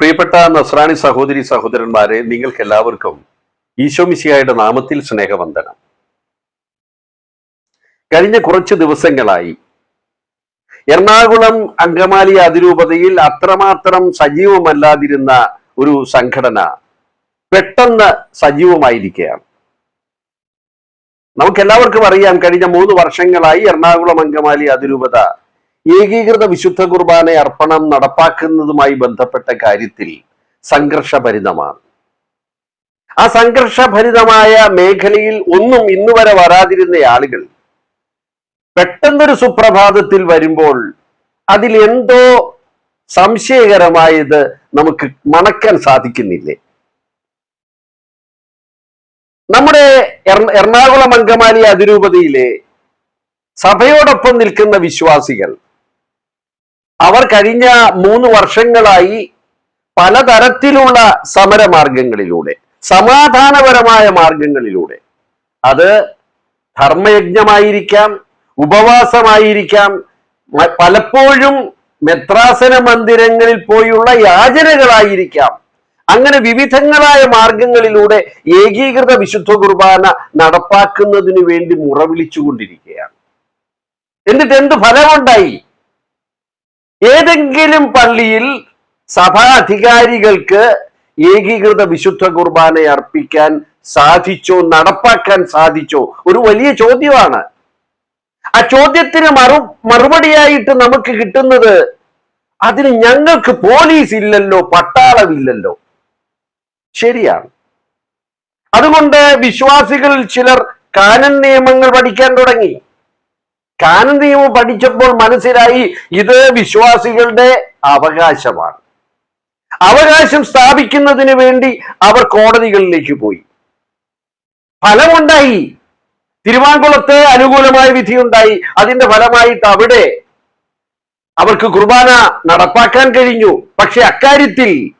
പ്രിയപ്പെട്ട നസ്രാണി സഹോദരി സഹോദരന്മാരെ നിങ്ങൾക്ക് എല്ലാവർക്കും ഈശോമിശിയായുടെ നാമത്തിൽ സ്നേഹവന്ദനം. കഴിഞ്ഞ കുറച്ച് ദിവസങ്ങളായി എറണാകുളം അങ്കമാലി അതിരൂപതയിൽ അത്രമാത്രം സജീവമല്ലാതിരുന്ന ഒരു സംഘടന പെട്ടെന്ന് സജീവമായിരിക്കുകയാണ്. നമുക്കെല്ലാവർക്കും അറിയാം കഴിഞ്ഞ മൂന്ന് വർഷങ്ങളായി എറണാകുളം അങ്കമാലി അതിരൂപത ഏകീകൃത വിശുദ്ധ കുർബാന അർപ്പണം നടപ്പാക്കുന്നതുമായി ബന്ധപ്പെട്ട കാര്യത്തിൽ സംഘർഷഭരിതമാണ്. ആ സംഘർഷഭരിതമായ മേഖലയിൽ ഒന്നും ഇന്നു വരെ വരാതിരുന്ന ആളുകൾ പെട്ടെന്നൊരു സുപ്രഭാതത്തിൽ വരുമ്പോൾ അതിൽ എന്തോ സംശയകരമായത് നമുക്ക് മണക്കാൻ സാധിക്കുന്നില്ലേ? നമ്മുടെ എറണാകുളം അങ്കമാലി അതിരൂപതയിലെ സഭയോടൊപ്പം നിൽക്കുന്ന വിശ്വാസികൾ അവർ കഴിഞ്ഞ മൂന്ന് വർഷങ്ങളായി പലതരത്തിലുള്ള സമരമാർഗങ്ങളിലൂടെ സമാധാനപരമായ മാർഗങ്ങളിലൂടെ. അത് ധർമ്മയജ്ഞമായിരിക്കാം ഉപവാസമായിരിക്കാം പലപ്പോഴും മെത്രാസന മന്ദിരങ്ങളിൽ പോയുള്ള യാചനകളായിരിക്കാം. അങ്ങനെ വിവിധങ്ങളായ മാർഗങ്ങളിലൂടെ ഏകീകൃത വിശുദ്ധ കുർബാന നടപ്പാക്കുന്നതിനു വേണ്ടി മുറവിളിച്ചുകൊണ്ടിരിക്കുകയാണ്. എന്നിട്ട് എന്ത് ഫലമുണ്ടായി? ഏതെങ്കിലും പള്ളിയിൽ സഭാ അധികാരികൾക്ക് ഏകീകൃത വിശുദ്ധ കുർബാന അർപ്പിക്കാൻ സാധിച്ചോ നടപ്പാക്കാൻ സാധിച്ചോ ഒരു വലിയ ചോദ്യമാണ്. ആ ചോദ്യത്തിന് മറു മറുപടിയായിട്ട് നമുക്ക് കിട്ടുന്നത് അതിന് ഞങ്ങൾക്ക് പോലീസ് ഇല്ലല്ലോ പട്ടാളമില്ലല്ലോ. ശരിയാണ്. അതുകൊണ്ട് വിശ്വാസികളിൽ ചിലർ കാനൻ നിയമങ്ങൾ പഠിക്കാൻ തുടങ്ങി. കാനൻ നിയമം പഠിച്ചപ്പോൾ മനസ്സിലായി ഇത് വിശ്വാസികളുടെ അവകാശമാണ്. അവകാശം സ്ഥാപിക്കുന്നതിന് വേണ്ടി അവർ കോടതികളിലേക്ക് പോയി. ഫലമുണ്ടായി. തിരുവാങ്കുളത്ത് അനുകൂലമായ വിധിയുണ്ടായി. അതിന്റെ ഫലമായിട്ട് അവിടെ അവർക്ക് കുർബാന നടപ്പാക്കാൻ കഴിഞ്ഞു. പക്ഷെ അക്കാര്യത്തിൽ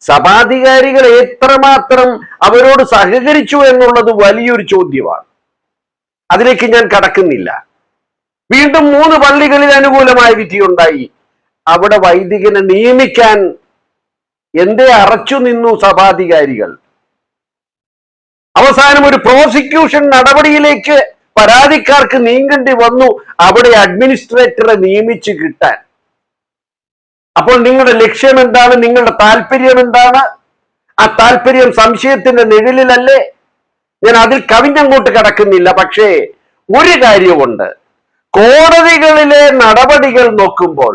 സഭാധികാരികൾ എത്രമാത്രം അവരോട് സഹകരിച്ചു എന്നുള്ളത് വലിയൊരു ചോദ്യമാണ്. അതിലേക്ക് ഞാൻ കടക്കുന്നില്ല. വീണ്ടും മൂന്ന് പള്ളികളിൽ അനുകൂലമായ വിധിയുണ്ടായി. അവിടെ വൈദികനെ നിയമിക്കാൻ എന്തേ അറച്ചു നിന്നു സഭാധികാരികൾ. അവസാനം ഒരു പ്രോസിക്യൂഷൻ നടപടിയിലേക്ക് പരാതിക്കാർക്ക് നീങ്ങേണ്ടി വന്നു. അവിടെ അഡ്മിനിസ്ട്രേറ്ററെ നിയമിച്ചു കിട്ടാൻ. അപ്പോൾ നിങ്ങളുടെ ലക്ഷ്യം എന്താണ്? നിങ്ങളുടെ താല്പര്യം എന്താണ്? ആ താല്പര്യം സംശയത്തിന്റെ നിഴലിലല്ലേ? ഞാൻ അതിൽ കവിഞ്ഞങ്ങോട്ട് കടക്കുന്നില്ല. പക്ഷേ ഒരു കാര്യമുണ്ട് കോടതികളിലെ നടപടികൾ നോക്കുമ്പോൾ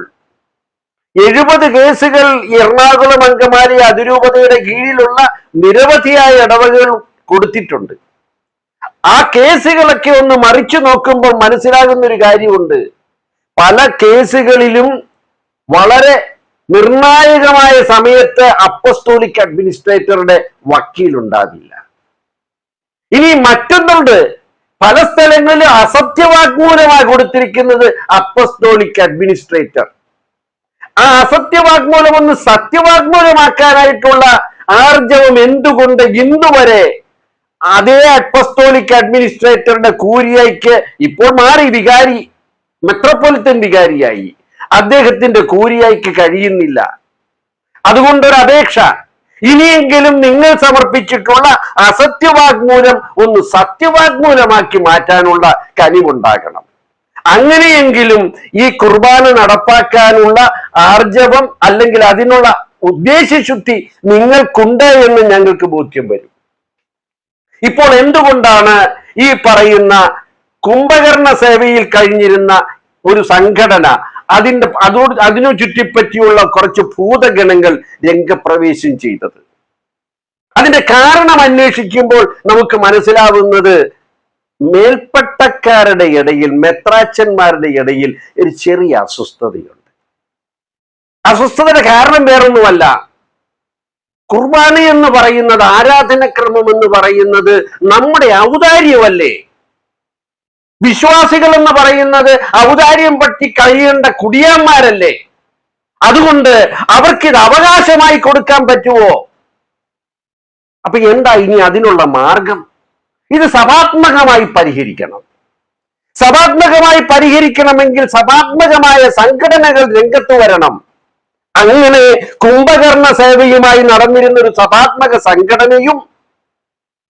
എഴുപത് കേസുകൾ എറണാകുളം അങ്കമാലി അതിരൂപതയുടെ കീഴിലുള്ള നിരവധിയായ ഇടവകൾ കൊടുത്തിട്ടുണ്ട്. ആ കേസുകളൊക്കെ ഒന്ന് മറിച്ചു നോക്കുമ്പോൾ മനസ്സിലാകുന്ന ഒരു കാര്യമുണ്ട്. പല കേസുകളിലും വളരെ നിർണായകമായ സമയത്ത് അപ്പസ്തോലിക് അഡ്മിനിസ്ട്രേറ്ററുടെ വക്കീലുണ്ടാവില്ല. ഇനി മറ്റൊന്നുണ്ട്. പല സ്ഥലങ്ങളിലും അസത്യവാഗ്മൂലമായി കൊടുത്തിരിക്കുന്നത് അപ്പസ്തോളിക് അഡ്മിനിസ്ട്രേറ്റർ. ആ അസത്യവാഗ്മൂലം ഒന്ന് സത്യവാഗ്മൂലമാക്കാനായിട്ടുള്ള ആർജവം എന്തുകൊണ്ട് ഇന്നുവരെ അതേ അപ്പസ്തോളിക് അഡ്മിനിസ്ട്രേറ്ററുടെ കൂരിയയ്ക്ക് ഇപ്പോൾ മാറി വികാരി മെട്രോപൊളിറ്റൻ വികാരിയായി. അദ്ദേഹത്തിന്റെ കൂരിയയ്ക്ക് കഴിയുന്നില്ല. അതുകൊണ്ടൊരു അപേക്ഷ ഇനിയെങ്കിലും നിങ്ങൾ സമർപ്പിച്ചിട്ടുള്ള അസത്യവാഗ്മൂലം ഒന്ന് സത്യവാഗ്മൂലമാക്കി മാറ്റാനുള്ള കനിവുണ്ടാകണം. അങ്ങനെയെങ്കിലും ഈ കുർബാന നടപ്പാക്കാനുള്ള ആർജവം അല്ലെങ്കിൽ അതിനുള്ള ഉദ്ദേശശുദ്ധി നിങ്ങൾക്കുണ്ട് എന്ന് ഞങ്ങൾക്ക് ബോധ്യം വരും. ഇപ്പോൾ എന്തുകൊണ്ടാണ് ഈ പറയുന്ന കുംഭകർണ സേവയിൽ കഴിഞ്ഞിരുന്ന ഒരു സംഘടന അതിന്റെ അതോട് അതിനു ചുറ്റിപ്പറ്റിയുള്ള കുറച്ച് ഭൂതഗണങ്ങൾ രംഗപ്രവേശം ചെയ്തത്. അതിന്റെ കാരണം അന്വേഷിക്കുമ്പോൾ നമുക്ക് മനസ്സിലാവുന്നത് മേൽപ്പട്ടക്കാരുടെ ഇടയിൽ മെത്രാച്ചന്മാരുടെ ഇടയിൽ ഒരു ചെറിയ അസ്വസ്ഥതയുണ്ട്. അസ്വസ്ഥതയുടെ കാരണം വേറൊന്നുമല്ല. കുർബാന എന്ന് പറയുന്നത് ആരാധനക്രമം എന്ന് പറയുന്നത് നമ്മുടെ ഔദാര്യമല്ലേ? വിശ്വാസികൾ എന്ന് പറയുന്നത് ഔദാര്യം പറ്റി കഴിയേണ്ട കുടിയാന്മാരല്ലേ? അതുകൊണ്ട് അവർക്കിത് അവകാശമായി കൊടുക്കാൻ പറ്റുമോ അപ്പൊ എന്താ ഇനി അതിനുള്ള മാർഗം? ഇത് സഭാത്മകമായി പരിഹരിക്കണം. സഭാത്മകമായി പരിഹരിക്കണമെങ്കിൽ സഭാത്മകമായ സംഘടനകൾ രംഗത്ത് വരണം. അങ്ങനെ കുംഭകർണ സേവയുമായി നടന്നിരുന്ന ഒരു സഭാത്മക സംഘടനയും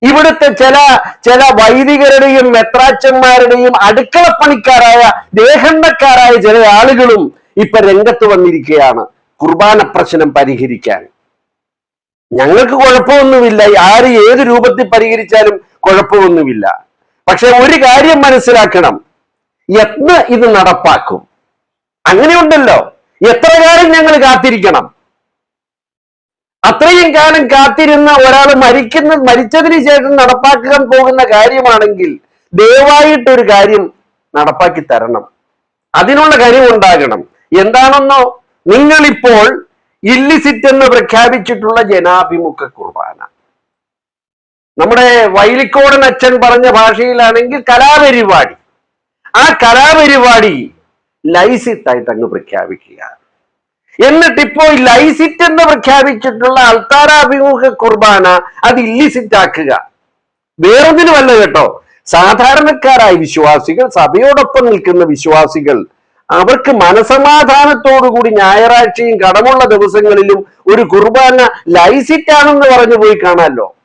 ഇവിടുത്തെ ചില ചില വൈദികരുടെയും മെത്രാച്ചന്മാരുടെയും അടുക്കളപ്പണിക്കാരായ ദേഹണ്ണക്കാരായ ചില ആളുകളും ഇപ്പൊ രംഗത്ത് വന്നിരിക്കുകയാണ്. കുർബാന പ്രശ്നം പരിഹരിക്കാൻ. ഞങ്ങൾക്ക് കുഴപ്പമൊന്നുമില്ല. ആര് ഏത് രൂപത്തിൽ പരിഹരിച്ചാലും കുഴപ്പമൊന്നുമില്ല. പക്ഷെ ഒരു കാര്യം മനസ്സിലാക്കണം. എന്ന് ഇത് നടപ്പാക്കും. അങ്ങനെയുണ്ടല്ലോ. എത്ര കാലം ഞങ്ങൾ കാത്തിരിക്കണം? അത്രയും കാലം കാത്തിരുന്ന ഒരാൾ മരിക്കുന്ന മരിച്ചതിന് ശേഷം നടപ്പാക്കാൻ പോകുന്ന കാര്യമാണെങ്കിൽ ദയവായിട്ട് ഒരു കാര്യം നടപ്പാക്കി തരണം. അതിനുള്ള കാര്യം ഉണ്ടാകണം. എന്താണെന്നോ നിങ്ങളിപ്പോൾ ഇല്ലിസിറ്റ് എന്ന് പ്രഖ്യാപിച്ചിട്ടുള്ള ജനാഭിമുഖ കുർബാന. നമ്മുടെ വൈലിക്കോടൻ അച്ഛൻ പറഞ്ഞ ഭാഷയിലാണെങ്കിൽ കലാപരിപാടി. ആ കലാപരിപാടി ലൈസിത്തായിട്ട് അങ്ങ് പ്രഖ്യാപിക്കുക. എന്നിട്ട് ഇപ്പോ ലൈസിറ്റ് എന്ന് പ്രഖ്യാപിച്ചിട്ടുള്ള അൾത്താരാഭിമുഖ കുർബാന അത് ഇല്ലിസിറ്റ് ആക്കുക. വേറൊന്നിനുമല്ല കേട്ടോ. സാധാരണക്കാരായ വിശ്വാസികൾ സഭയോടൊപ്പം നിൽക്കുന്ന വിശ്വാസികൾ അവർക്ക് മനസമാധാനത്തോടുകൂടി ഞായറാഴ്ചയും കടമുള്ള ദിവസങ്ങളിലും ഒരു കുർബാന ലൈസിറ്റ് ആണെന്ന് പറഞ്ഞു പോയി കാണാമല്ലോ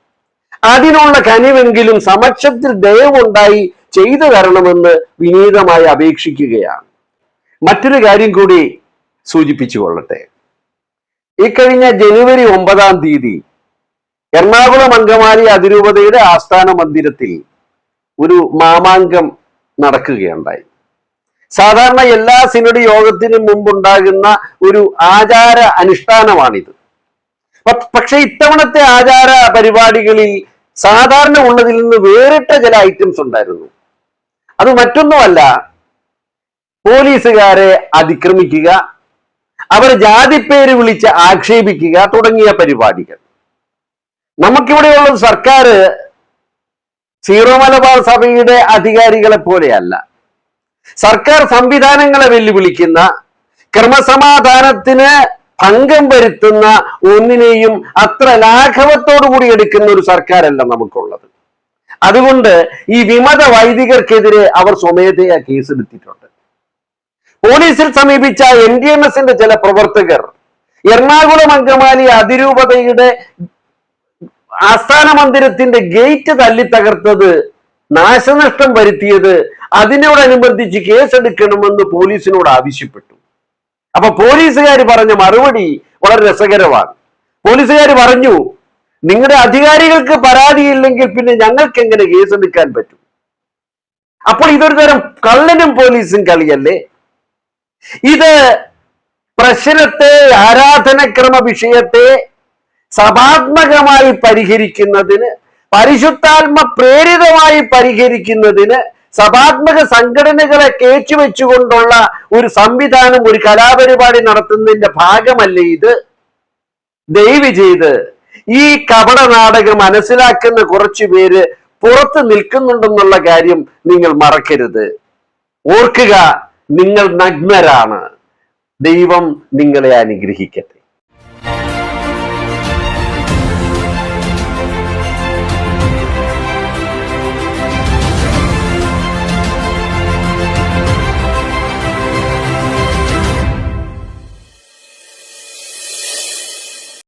അതിനുള്ള കനിവെങ്കിലും സമക്ഷത്തിൽ ദയവുണ്ടായി ചെയ്തു തരണമെന്ന് വിനീതമായി അപേക്ഷിക്കുകയാണ്. മറ്റൊരു കാര്യം കൂടി സൂചിപ്പിച്ചു കൊള്ളട്ടെ ഇക്കഴിഞ്ഞ ജനുവരി ഒമ്പതാം തീയതി എറണാകുളം അങ്കമാലി അതിരൂപതയുടെ ആസ്ഥാന മന്ദിരത്തിൽ ഒരു മാമാങ്കം നടക്കുകയുണ്ടായി. സാധാരണ എല്ലാ സിനഡ് യോഗത്തിനും മുമ്പുണ്ടാകുന്ന ഒരു ആചാര അനുഷ്ഠാനമാണിത്. പക്ഷെ ഇത്തവണത്തെ ആചാര പരിപാടികളിൽ സാധാരണ ഉള്ളതിൽ നിന്ന് വേറിട്ട ചില ഐറ്റംസ് ഉണ്ടായിരുന്നു. അത് മറ്റൊന്നുമല്ല പോലീസുകാരെ അതിക്രമിക്കുക അവർ ജാതിപ്പേര് വിളിച്ച് ആക്ഷേപിക്കുക തുടങ്ങിയ പരിപാടികൾ. നമുക്കിവിടെയുള്ള സർക്കാർ സീറോ മലബാർ സഭയുടെ അധികാരികളെ പോലെയല്ല. സർക്കാർ സംവിധാനങ്ങളെ വെല്ലുവിളിക്കുന്ന ക്രമസമാധാനത്തിന് ഭംഗം വരുത്തുന്ന ഒന്നിനെയും അത്ര ലാഘവത്തോടു കൂടി എടുക്കുന്ന ഒരു സർക്കാരല്ല നമുക്കുള്ളത്. അതുകൊണ്ട് ഈ വിമത വൈദികർക്കെതിരെ അവർ സ്വമേധയാ കേസെടുത്തിട്ടുണ്ട്. പോലീസിൽ സമീപിച്ച എൻ ഡി എം എസിന്റെ ചില പ്രവർത്തകർ എറണാകുളം അങ്കമാലി അതിരൂപതയുടെ ആസ്ഥാന മന്ദിരത്തിന്റെ ഗേറ്റ് തല്ലി തകർത്തത് നാശനഷ്ടം വരുത്തിയത് അതിനോടനുബന്ധിച്ച് കേസെടുക്കണമെന്ന് പോലീസിനോട് ആവശ്യപ്പെട്ടു. അപ്പൊ പോലീസുകാർ പറഞ്ഞ മറുപടി വളരെ രസകരമാണ്. പോലീസുകാർ പറഞ്ഞു നിങ്ങളുടെ അധികാരികൾക്ക് പരാതിയില്ലെങ്കിൽ പിന്നെ ഞങ്ങൾക്ക് എങ്ങനെ കേസെടുക്കാൻ പറ്റും? അപ്പോൾ ഇതൊരു തരം കള്ളനും പോലീസും കളിയല്ലേ? ഇത് പ്രശ്നത്തെ ആരാധനക്രമ വിഷയത്തെ സഭാത്മകമായി പരിഹരിക്കുന്നതിന് പരിശുദ്ധാത്മ പ്രേരിതമായി പരിഹരിക്കുന്നതിന് സഭാത്മക സംഘടനകളെ കേച്ചുവെച്ചുകൊണ്ടുള്ള ഒരു സംവിധാനം ഒരു കലാപരിപാടി നടത്തുന്നതിന്റെ ഭാഗമല്ല ഇത്? ദയവ് ചെയ്ത് ഈ കപട നാടകം മനസ്സിലാക്കുന്ന കുറച്ചു പേര് പുറത്ത് നിൽക്കുന്നുണ്ടെന്നുള്ള കാര്യം നിങ്ങൾ മറക്കരുത്. ഓർക്കുക നിങ്ങൾ നഗ്നരാണ്. ദൈവം നിങ്ങളെ അനുഗ്രഹിക്കട്ടെ.